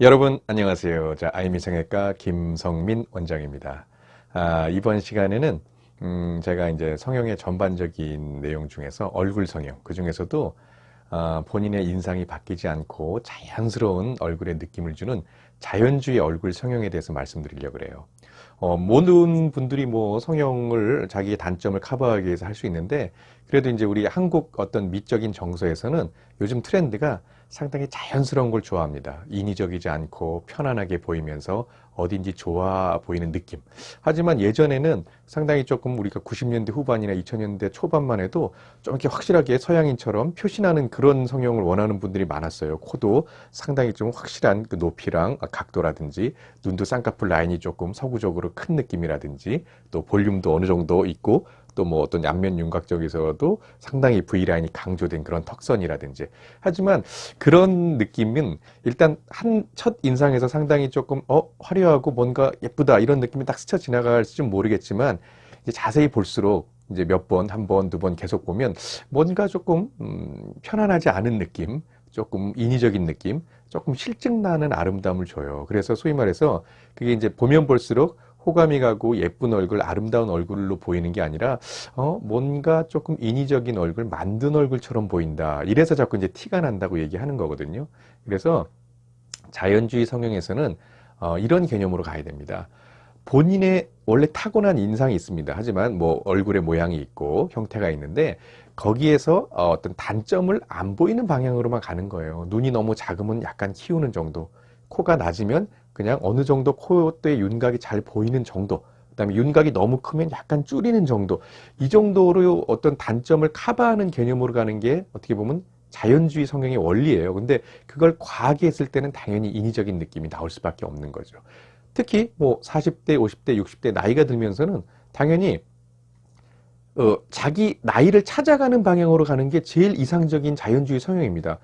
여러분 안녕하세요. 자 아이미성형외과 김성민 원장입니다. 아, 이번 시간에는 음, 제가 이제 성형의 전반적인 내용 중에서 얼굴 성형 그 중에서도 아, 본인의 인상이 바뀌지 않고 자연스러운 얼굴의 느낌을 주는 자연주의 얼굴 성형에 대해서 말씀드리려고 그래요. 어, 모든 분들이 뭐 성형을 자기의 단점을 커버하기 위해서 할 수 있는데 그래도 이제 우리 한국 어떤 미적인 정서에서는 요즘 트렌드가 상당히 자연스러운 걸 좋아합니다. 인위적이지 않고 편안하게 보이면서 어딘지 좋아 보이는 느낌. 하지만 예전에는 상당히 조금 우리가 90년대 후반이나 2000년대 초반만 해도 좀 이렇게 확실하게 서양인처럼 표시나는 그런 성형을 원하는 분들이 많았어요. 코도 상당히 좀 확실한 그 높이랑 각도라든지 눈도 쌍꺼풀 라인이 조금 서구적으로 큰 느낌이라든지 또 볼륨도 어느 정도 있고 또 뭐 어떤 양면 윤곽 쪽에서도 상당히 V라인이 강조된 그런 턱선이라든지 하지만 그런 느낌은 일단 한 첫 인상에서 상당히 조금 어 화려하고 뭔가 예쁘다 이런 느낌이 딱 스쳐 지나갈지 모르겠지만 이제 자세히 볼수록 이제 몇 번, 한 번, 두 번 계속 보면 뭔가 조금 음, 편안하지 않은 느낌, 조금 인위적인 느낌, 조금 실증 나는 아름다움을 줘요. 그래서 소위 말해서 그게 이제 보면 볼수록 호감이 가고 예쁜 얼굴, 아름다운 얼굴로 보이는 게 아니라 어 뭔가 조금 인위적인 얼굴, 만든 얼굴처럼 보인다. 이래서 자꾸 이제 티가 난다고 얘기하는 거거든요. 그래서 자연주의 성형에서는 어, 이런 개념으로 가야 됩니다. 본인의 원래 타고난 인상이 있습니다. 하지만 뭐 얼굴의 모양이 있고 형태가 있는데 거기에서 어, 어떤 단점을 안 보이는 방향으로만 가는 거예요. 눈이 너무 작으면 약간 키우는 정도, 코가 낮으면 그냥 어느 정도 콧대 윤곽이 잘 보이는 정도, 그다음에 윤곽이 너무 크면 약간 줄이는 정도, 이 정도로 어떤 단점을 커버하는 개념으로 가는 게 어떻게 보면 자연주의 성형의 원리예요. 근데 그걸 과하게 했을 때는 당연히 인위적인 느낌이 나올 수밖에 없는 거죠. 특히 뭐 40대, 50대, 60대 나이가 들면서는 당연히 어, 자기 나이를 찾아가는 방향으로 가는 게 제일 이상적인 자연주의 성형입니다.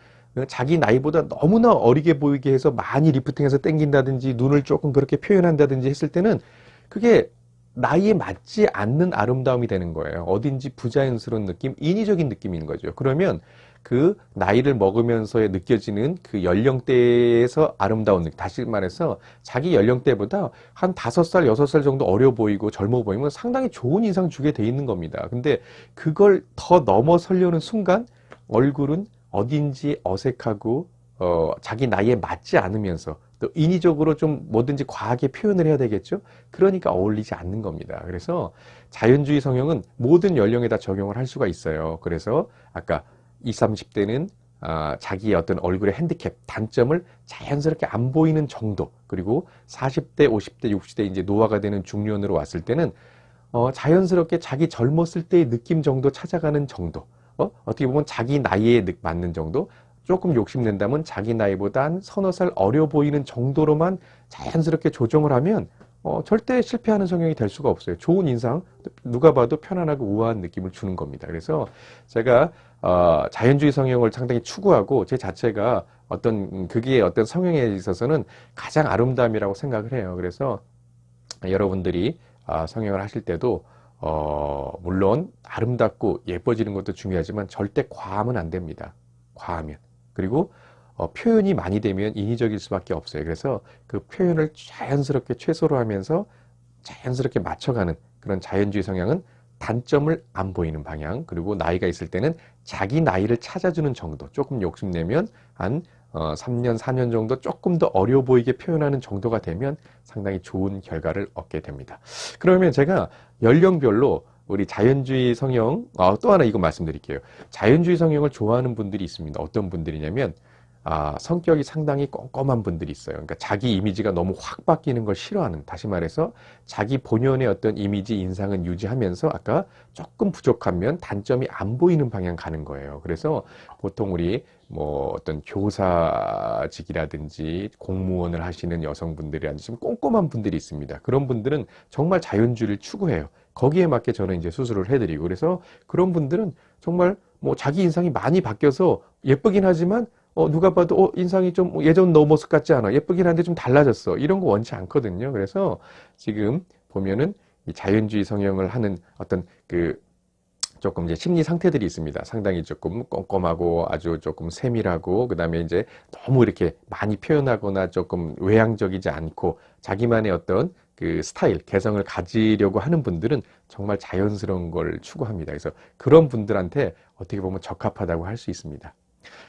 자기 나이보다 너무나 어리게 보이게 해서 많이 리프팅해서 땡긴다든지 눈을 조금 그렇게 표현한다든지 했을 때는 그게 나이에 맞지 않는 아름다움이 되는 거예요. 어딘지 부자연스러운 느낌, 인위적인 느낌인 거죠. 그러면 그 나이를 먹으면서 느껴지는 그 연령대에서 아름다운 느낌. 다시 말해서 자기 연령대보다 한 다섯 살, 여섯 살 정도 어려 보이고 젊어 보이면 상당히 좋은 인상 주게 돼 있는 겁니다. 근데 그걸 더 넘어서려는 순간 얼굴은 어딘지 어색하고 어, 자기 나이에 맞지 않으면서 또 인위적으로 좀 뭐든지 과하게 표현을 해야 되겠죠. 그러니까 어울리지 않는 겁니다. 그래서 자연주의 성형은 모든 연령에 다 적용을 할 수가 있어요. 그래서 아까 20, 30대는 아, 자기의 어떤 얼굴의 핸디캡, 단점을 자연스럽게 안 보이는 정도, 그리고 40대, 50대, 60대 이제 노화가 되는 중년으로 왔을 때는 어, 자연스럽게 자기 젊었을 때의 느낌 정도 찾아가는 정도, 어? 어떻게 보면 자기 나이에 맞는 정도, 조금 욕심낸다면 자기 나이보다 한 서너 살 어려 보이는 정도로만 자연스럽게 조정을 하면 어, 절대 실패하는 성형이 될 수가 없어요. 좋은 인상, 누가 봐도 편안하고 우아한 느낌을 주는 겁니다. 그래서 제가 어, 자연주의 성형을 상당히 추구하고 제 자체가 어떤 그게 어떤 성형에 있어서는 가장 아름다움이라고 생각을 해요. 그래서 여러분들이 아, 성형을 하실 때도 어, 물론 아름답고 예뻐지는 것도 중요하지만 절대 과하면 안 됩니다. 과하면. 그리고 어, 표현이 많이 되면 인위적일 수밖에 없어요. 그래서 그 표현을 자연스럽게 최소로 하면서 자연스럽게 맞춰가는 그런 자연주의 성향은 단점을 안 보이는 방향 그리고 나이가 있을 때는 자기 나이를 찾아주는 정도 조금 욕심내면 한 어, 3년, 4년 정도 조금 더 어려 보이게 표현하는 정도가 되면 상당히 좋은 결과를 얻게 됩니다. 그러면 제가 연령별로 우리 자연주의 성형, 어, 또 하나 이거 말씀드릴게요. 자연주의 성형을 좋아하는 분들이 있습니다. 어떤 분들이냐면, 아, 성격이 상당히 꼼꼼한 분들이 있어요. 그러니까 자기 이미지가 너무 확 바뀌는 걸 싫어하는, 다시 말해서 자기 본연의 어떤 이미지, 인상은 유지하면서 아까 조금 부족하면 단점이 안 보이는 방향 가는 거예요. 그래서 보통 우리 뭐 어떤 교사직이라든지 공무원을 하시는 여성분들이라든지 꼼꼼한 분들이 있습니다. 그런 분들은 정말 자연주의를 추구해요. 거기에 맞게 저는 이제 수술을 해드리고 그래서 그런 분들은 정말 뭐 자기 인상이 많이 바뀌어서 예쁘긴 하지만 어, 누가 봐도, 어, 인상이 좀 예전 너 모습 같지 않아. 예쁘긴 한데 좀 달라졌어. 이런 거 원치 않거든요. 그래서 지금 보면은 이 자연주의 성형을 하는 어떤 그 조금 이제 심리 상태들이 있습니다. 상당히 조금 꼼꼼하고 아주 조금 세밀하고 그다음에 이제 너무 이렇게 많이 표현하거나 조금 외향적이지 않고 자기만의 어떤 그 스타일, 개성을 가지려고 하는 분들은 정말 자연스러운 걸 추구합니다. 그래서 그런 분들한테 어떻게 보면 적합하다고 할 수 있습니다.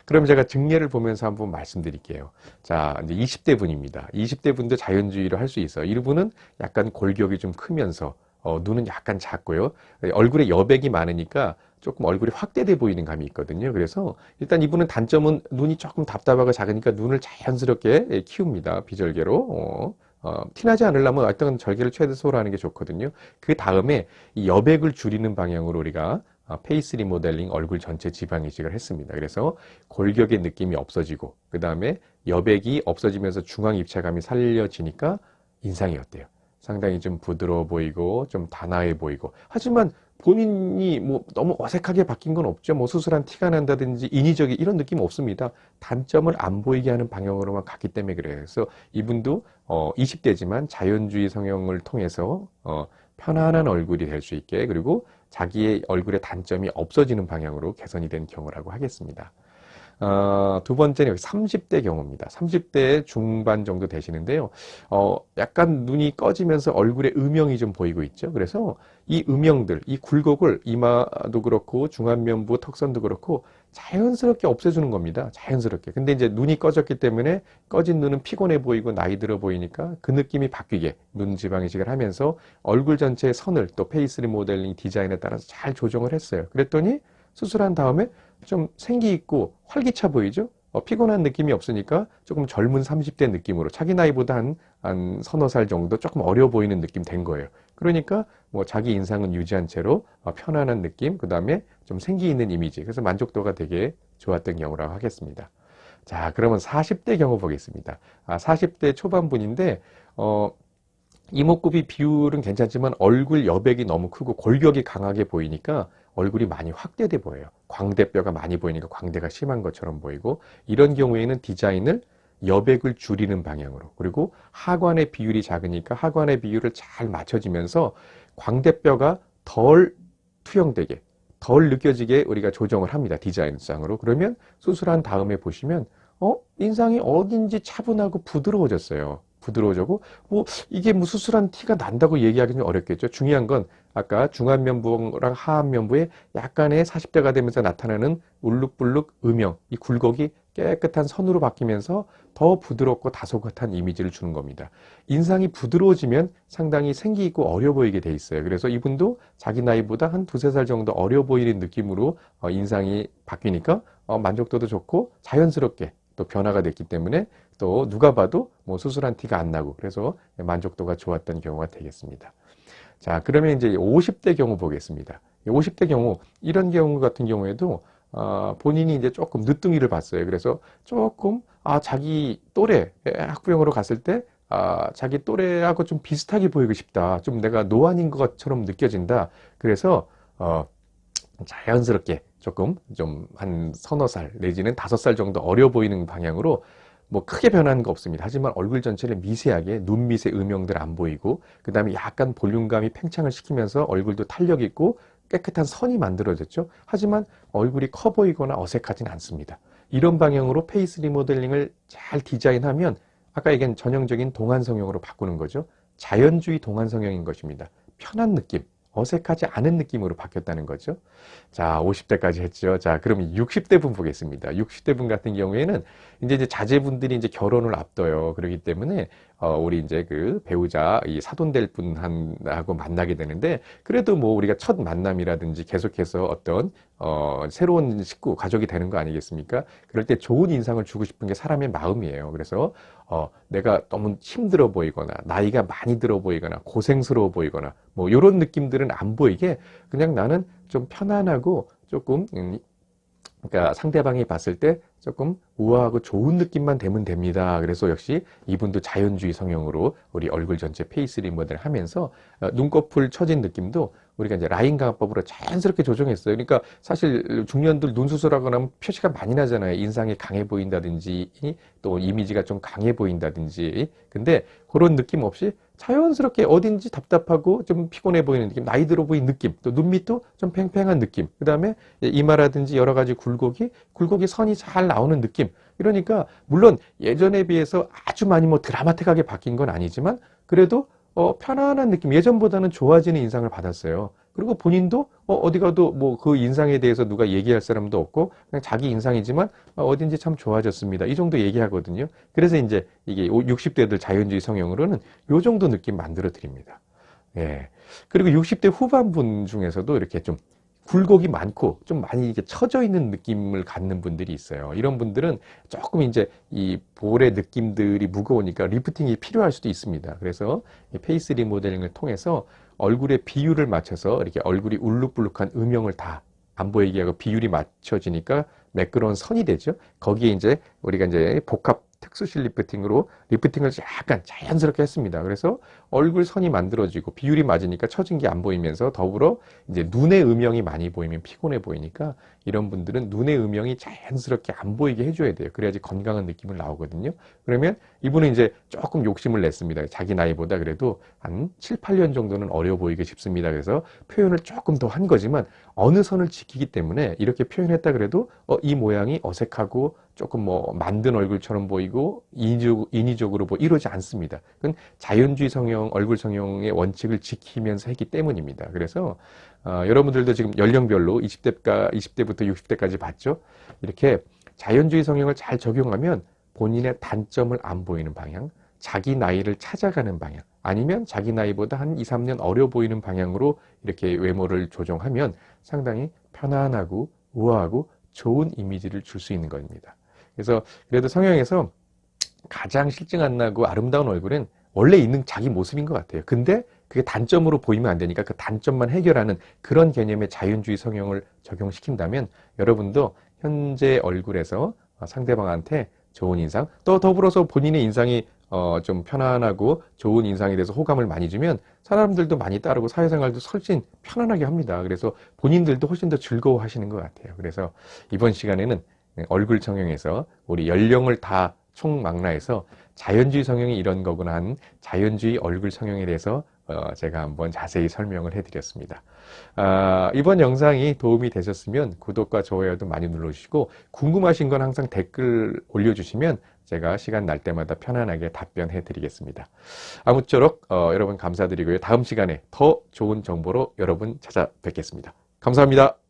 그럼 제가 증례를 보면서 한번 말씀드릴게요. 자, 이제 20대 분입니다. 20대 분도 자연주의를 할 수 있어요. 이분은 약간 골격이 좀 크면서 어, 눈은 약간 작고요. 얼굴에 여백이 많으니까 조금 얼굴이 확대돼 보이는 감이 있거든요. 그래서 일단 이분은 단점은 눈이 조금 답답하고 작으니까 눈을 자연스럽게 예, 키웁니다. 비절개로. 어, 어, 티나지 않으려면 어떤 절개를 최소로 하는 게 좋거든요. 그 다음에 이 여백을 줄이는 방향으로 우리가 어, 페이스 리모델링 얼굴 전체 지방 이식을 했습니다. 그래서 골격의 느낌이 없어지고 그 다음에 여백이 없어지면서 중앙 입체감이 살려지니까 인상이 어때요? 상당히 좀 부드러워 보이고 좀 단아해 보이고 하지만 본인이 뭐 너무 어색하게 바뀐 건 없죠. 뭐 수술한 티가 난다든지 인위적인 이런 느낌 없습니다. 단점을 안 보이게 하는 방향으로만 갔기 때문에 그래요. 그래서 이분도 어 20대지만 자연주의 성형을 통해서 어 편안한 얼굴이 될 수 있게 그리고 자기의 얼굴의 단점이 없어지는 방향으로 개선이 된 경우라고 하겠습니다. 어, 두 번째는 여기 30대 경우입니다. 30대 중반 정도 되시는데요. 어, 약간 눈이 꺼지면서 얼굴에 음영이 좀 보이고 있죠. 그래서 이 음영들, 이 굴곡을 이마도 그렇고 중안면부 턱선도 그렇고 자연스럽게 없애주는 겁니다. 자연스럽게. 근데 이제 눈이 꺼졌기 때문에 꺼진 눈은 피곤해 보이고 나이 들어 보이니까 그 느낌이 바뀌게 눈 지방 이식을 하면서 얼굴 전체의 선을 또 페이스 리모델링 디자인에 따라서 잘 조정을 했어요. 그랬더니 수술한 다음에 좀 생기 있고 활기차 보이죠? 어, 피곤한 느낌이 없으니까 조금 젊은 30대 느낌으로 자기 나이보다 한, 한 서너 살 정도 조금 어려 보이는 느낌 된 거예요. 그러니까 뭐 자기 인상은 유지한 채로 어, 편안한 느낌, 그 다음에 좀 생기 있는 이미지. 그래서 만족도가 되게 좋았던 경우라고 하겠습니다. 자, 그러면 40대 경우 보겠습니다. 아, 40대 초반분인데, 어, 이목구비 비율은 괜찮지만 얼굴 여백이 너무 크고 골격이 강하게 보이니까 얼굴이 많이 확대돼 보여요. 광대뼈가 많이 보이니까 광대가 심한 것처럼 보이고 이런 경우에는 디자인을 여백을 줄이는 방향으로 그리고 하관의 비율이 작으니까 하관의 비율을 잘 맞춰지면서 광대뼈가 덜 투영되게 덜 느껴지게 우리가 조정을 합니다. 디자인상으로. 그러면 수술한 다음에 보시면 어? 인상이 어딘지 차분하고 부드러워졌어요. 부드러워지고 뭐 이게 뭐 수술한 티가 난다고 얘기하기는 어렵겠죠. 중요한 건 아까 중안면부랑 하안면부에 약간의 40대가 되면서 나타나는 울룩불룩 음영, 이 굴곡이 깨끗한 선으로 바뀌면서 더 부드럽고 다소곳한 이미지를 주는 겁니다. 인상이 부드러워지면 상당히 생기 있고 어려 보이게 돼 있어요. 그래서 이분도 자기 나이보다 한 두세 살 정도 어려 보이는 느낌으로 어, 인상이 바뀌니까 어, 만족도도 좋고 자연스럽게 또 변화가 됐기 때문에 또 누가 봐도 뭐 수술한 티가 안 나고 그래서 만족도가 좋았던 경우가 되겠습니다. 자, 그러면 이제 50대 경우 보겠습니다. 50대 경우, 이런 경우 같은 경우에도, 어, 본인이 이제 조금 늦둥이를 봤어요. 그래서 조금, 아, 자기 또래 학부형으로 갔을 때, 아, 자기 또래하고 좀 비슷하게 보이고 싶다. 좀 내가 노안인 것처럼 느껴진다. 그래서, 어, 자연스럽게 조금 좀 한 서너 살 내지는 다섯 살 정도 어려 보이는 방향으로 뭐 크게 변하는 거 없습니다. 하지만 얼굴 전체를 미세하게 눈 밑의 음영들 안 보이고 그 다음에 약간 볼륨감이 팽창을 시키면서 얼굴도 탄력 있고 깨끗한 선이 만들어졌죠. 하지만 얼굴이 커 보이거나 어색하진 않습니다. 이런 방향으로 페이스 리모델링을 잘 디자인하면 아까 얘기한 전형적인 동안 성형으로 바꾸는 거죠. 자연주의 동안 성형인 것입니다. 편한 느낌, 어색하지 않은 느낌으로 바뀌었다는 거죠. 자, 50대까지 했죠. 자, 그럼 60대 분 보겠습니다. 60대 분 같은 경우에는 이제, 이제 자제분들이 이제 결혼을 앞둬요. 그렇기 때문에 어, 우리 이제 그 배우자 이 사돈될 분하고 만나게 되는데 그래도 뭐 우리가 첫 만남이라든지 계속해서 어떤 어, 새로운 식구 가족이 되는 거 아니겠습니까? 그럴 때 좋은 인상을 주고 싶은 게 사람의 마음이에요. 그래서 어, 내가 너무 힘들어 보이거나 나이가 많이 들어 보이거나 고생스러워 보이거나 뭐 이런 느낌들은 안 보이게 그냥 나는 좀 편안하고 조금 음, 그러니까 상대방이 봤을 때 조금 우아하고 좋은 느낌만 되면 됩니다. 그래서 역시 이분도 자연주의 성형으로 우리 얼굴 전체 페이스 리모델 하면서 어, 눈꺼풀 처진 느낌도 우리가 이제 라인 강화법으로 자연스럽게 조정했어요. 그러니까 사실 중년들 눈 수술하고 나면 표시가 많이 나잖아요. 인상이 강해 보인다든지 또 이미지가 좀 강해 보인다든지. 근데 그런 느낌 없이 자연스럽게 어딘지 답답하고 좀 피곤해 보이는 느낌, 나이 들어 보이는 느낌, 또 눈밑도 좀 팽팽한 느낌, 그 다음에 이마라든지 여러 가지 굴곡이, 굴곡이 선이 잘 나오는 느낌. 이러니까, 물론 예전에 비해서 아주 많이 뭐 드라마틱하게 바뀐 건 아니지만, 그래도 어, 편안한 느낌, 예전보다는 좋아지는 인상을 받았어요. 그리고 본인도 어, 디 가도 뭐 그 인상에 대해서 누가 얘기할 사람도 없고 그냥 자기 인상이지만 어, 어딘지 참 좋아졌습니다. 이 정도 얘기하거든요. 그래서 이제 이게 60대들 자연주의 성형으로는 요 정도 느낌 만들어 드립니다. 예. 그리고 60대 후반분 중에서도 이렇게 좀 굴곡이 많고 좀 많이 이게 처져 있는 느낌을 갖는 분들이 있어요. 이런 분들은 조금 이제 이 볼의 느낌들이 무거우니까 리프팅이 필요할 수도 있습니다. 그래서 페이스 리모델링을 통해서 얼굴의 비율을 맞춰서 이렇게 얼굴이 울룩불룩한 음영을 다 안 보이게 하고 비율이 맞춰지니까 매끄러운 선이 되죠. 거기에 이제 우리가 이제 복합 특수실 리프팅으로 리프팅을 약간 자연스럽게 했습니다. 그래서 얼굴 선이 만들어지고 비율이 맞으니까 처진 게 안 보이면서 더불어 이제 눈의 음영이 많이 보이면 피곤해 보이니까 이런 분들은 눈의 음영이 자연스럽게 안 보이게 해줘야 돼요. 그래야지 건강한 느낌을 나오거든요. 그러면 이분은 이제 조금 욕심을 냈습니다. 자기 나이보다 그래도 한 7, 8년 정도는 어려 보이게 싶습니다. 그래서 표현을 조금 더 한 거지만 어느 선을 지키기 때문에 이렇게 표현했다 그래도 어, 이 모양이 어색하고 조금 뭐 만든 얼굴처럼 보이고 인위적, 인위적으로 뭐 이러지 않습니다. 그건 자연주의 성형, 얼굴 성형의 원칙을 지키면서 했기 때문입니다. 그래서 어, 여러분들도 지금 연령별로 20대가 20대부터 60대까지 봤죠. 이렇게 자연주의 성형을 잘 적용하면 본인의 단점을 안 보이는 방향, 자기 나이를 찾아가는 방향, 아니면 자기 나이보다 한 2, 3년 어려 보이는 방향으로 이렇게 외모를 조정하면 상당히 편안하고 우아하고 좋은 이미지를 줄 수 있는 겁니다. 그래서 그래도 성형에서 가장 실증 안 나고 아름다운 얼굴은 원래 있는 자기 모습인 것 같아요. 근데 그게 단점으로 보이면 안 되니까 그 단점만 해결하는 그런 개념의 자연주의 성형을 적용시킨다면 여러분도 현재 얼굴에서 상대방한테 좋은 인상, 또 더불어서 본인의 인상이 어, 좀 편안하고 좋은 인상에 대해서 호감을 많이 주면 사람들도 많이 따르고 사회생활도 훨씬 편안하게 합니다. 그래서 본인들도 훨씬 더 즐거워 하시는 것 같아요. 그래서 이번 시간에는 얼굴 성형에서 우리 연령을 다 총망라해서 자연주의 성형이 이런 거구나 한 자연주의 얼굴 성형에 대해서 어, 제가 한번 자세히 설명을 해드렸습니다. 아, 이번 영상이 도움이 되셨으면 구독과 좋아요도 많이 눌러주시고 궁금하신 건 항상 댓글 올려주시면 제가 시간 날 때마다 편안하게 답변해 드리겠습니다. 아무쪼록 어, 여러분 감사드리고요. 다음 시간에 더 좋은 정보로 여러분 찾아뵙겠습니다. 감사합니다.